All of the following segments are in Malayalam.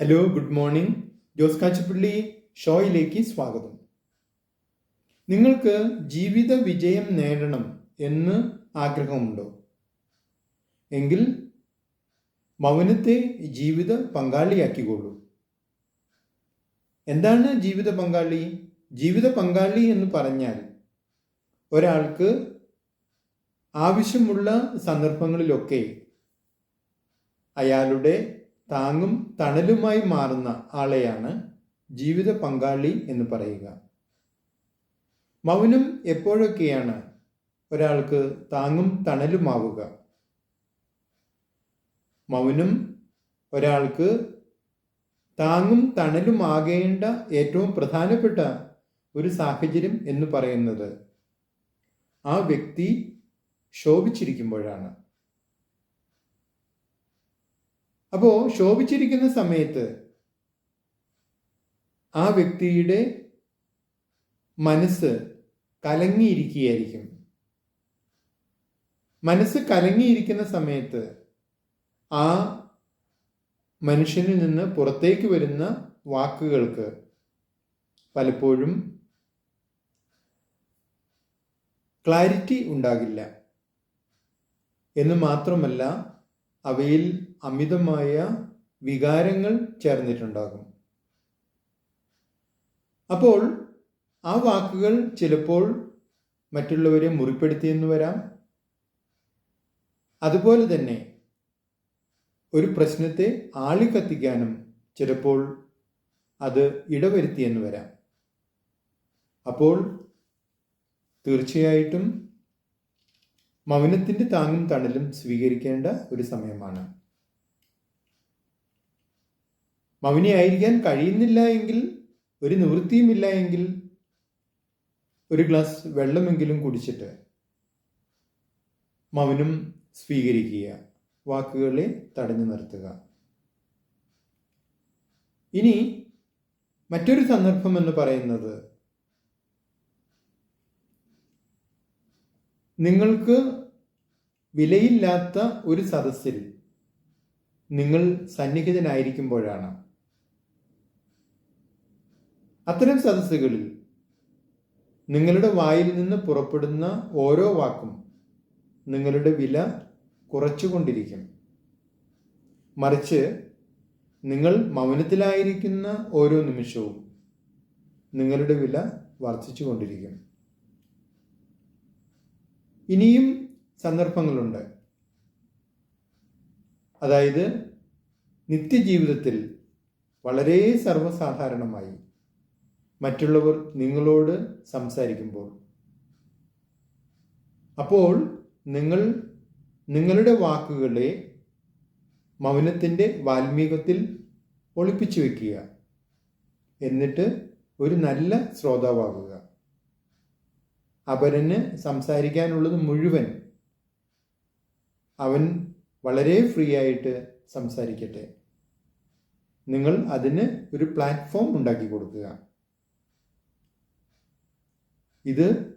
Hello good morning Jose Kachappally ഷോയിലേക്ക് സ്വാഗതം. നിങ്ങൾക്ക് ജീവിത വിജയം നേടണം എന്ന് ആഗ്രഹമുണ്ടോ? എങ്കിൽ മൗനത്തെ ജീവിത പങ്കാളിയാക്കിക്കോളൂ. എന്താണ് ജീവിത പങ്കാളി? ജീവിത പങ്കാളി എന്ന് പറഞ്ഞാൽ ഒരാൾക്ക് ആവശ്യമുള്ള സന്ദർഭങ്ങളിലൊക്കെ അയാളുടെ താങ്ങും തണലുമായി മാറുന്ന ആളെയാണ് ജീവിത പങ്കാളി എന്ന് പറയുക. മൗനം എപ്പോഴൊക്കെയാണ് ഒരാൾക്ക് താങ്ങും തണലുമാവുക? മൗനം ഒരാൾക്ക് താങ്ങും തണലുമാകേണ്ട ഏറ്റവും പ്രധാനപ്പെട്ട ഒരു സാഹചര്യം എന്ന് പറയുന്നത് ആ വ്യക്തി ശോഭിച്ചിരിക്കുമ്പോഴാണ്. അപ്പോൾ ശോഭിച്ചിരിക്കുന്ന സമയത്ത് ആ വ്യക്തിയുടെ മനസ്സ് കലങ്ങിയിരിക്കുകയായിരിക്കും. മനസ്സ് കലങ്ങിയിരിക്കുന്ന സമയത്ത് ആ മനുഷ്യനിൽ നിന്ന് പുറത്തേക്ക് വരുന്ന വാക്കുകൾക്ക് പലപ്പോഴും ക്ലാരിറ്റി ഉണ്ടാകില്ല. എന്ന് മാത്രമല്ല അവയിൽ അമിതമായ വികാരങ്ങൾ ചേർന്നിട്ടുണ്ടാകും. അപ്പോൾ ആ വാക്കുകൾ ചിലപ്പോൾ മറ്റുള്ളവരെ മുറിപ്പെടുത്തിയെന്ന് വരാം. അതുപോലെ തന്നെ ഒരു പ്രശ്നത്തെ ആളിക്കത്തിക്കാനും ചിലപ്പോൾ അത് ഇടവരുത്തിയെന്ന് വരാം. അപ്പോൾ തീർച്ചയായിട്ടും മൗനത്തിന്റെ താങ്ങും തണലും സ്വീകരിക്കേണ്ട ഒരു സമയമാണ്. മൗനിയായിരിക്കാൻ കഴിയുന്നില്ല എങ്കിൽ ഒരു നിവൃത്തിയുമില്ല എങ്കിൽ ഒരു ഗ്ലാസ് വെള്ളമെങ്കിലും കുടിച്ചിട്ട് മൗനം സ്വീകരിക്കുക. വാക്കുകളെ തടഞ്ഞു നിർത്തുക. ഇനി മറ്റൊരു സന്ദർഭം എന്ന് പറയുന്നത് നിങ്ങൾക്ക് വിലയില്ലാത്ത ഒരു സദസ്സിൽ നിങ്ങൾ സന്നിഹിതനായിരിക്കുമ്പോഴാണ്. അത്തരം സദസ്സുകളിൽ നിങ്ങളുടെ വായിൽ നിന്ന് പുറപ്പെടുന്ന ഓരോ വാക്കും നിങ്ങളുടെ വില കുറച്ചുകൊണ്ടിരിക്കും. മറിച്ച് നിങ്ങൾ മൗനത്തിലായിരിക്കുന്ന ഓരോ നിമിഷവും നിങ്ങളുടെ വില വർദ്ധിച്ചു കൊണ്ടിരിക്കും ഇനിയും സന്ദർഭങ്ങളുണ്ട്. അതായത് നിത്യജീവിതത്തിൽ വളരെ സർവസാധാരണമായി മറ്റുള്ളവർ നിങ്ങളോട് സംസാരിക്കുമ്പോൾ. അപ്പോൾ നിങ്ങൾ നിങ്ങളുടെ വാക്കുകളെ മൗനത്തിന്റെ വാൽമീകത്തിൽ ഒളിപ്പിച്ചു വയ്ക്കുക. എന്നിട്ട് ഒരു നല്ല ശ്രോതാവാകുക. അപരന് സംസാരിക്കാനുള്ളത് മുഴുവൻ അവൻ വളരെ ഫ്രീ ആയിട്ട് സംസാരിക്കട്ടെ. നിങ്ങൾ അതിന് ഒരു പ്ലാറ്റ്ഫോം ഉണ്ടാക്കി കൊടുക്കുക. ഇത്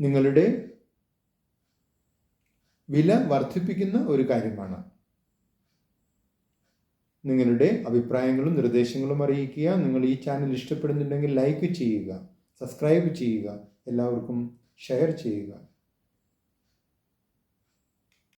നിങ്ങളുടെ വില വർദ്ധിപ്പിക്കുന്ന ഒരു കാര്യമാണ്. നിങ്ങളുടെ അഭിപ്രായങ്ങളും നിർദ്ദേശങ്ങളും അറിയിക്കുക. നിങ്ങൾ ഈ ചാനൽ ഇഷ്ടപ്പെടുന്നുണ്ടെങ്കിൽ ലൈക്ക് ചെയ്യുക. സബ്സ്ക്രൈബ് ചെയ്യുക. എല്ലാവർക്കും ഷെയർ ചെയ്യുക.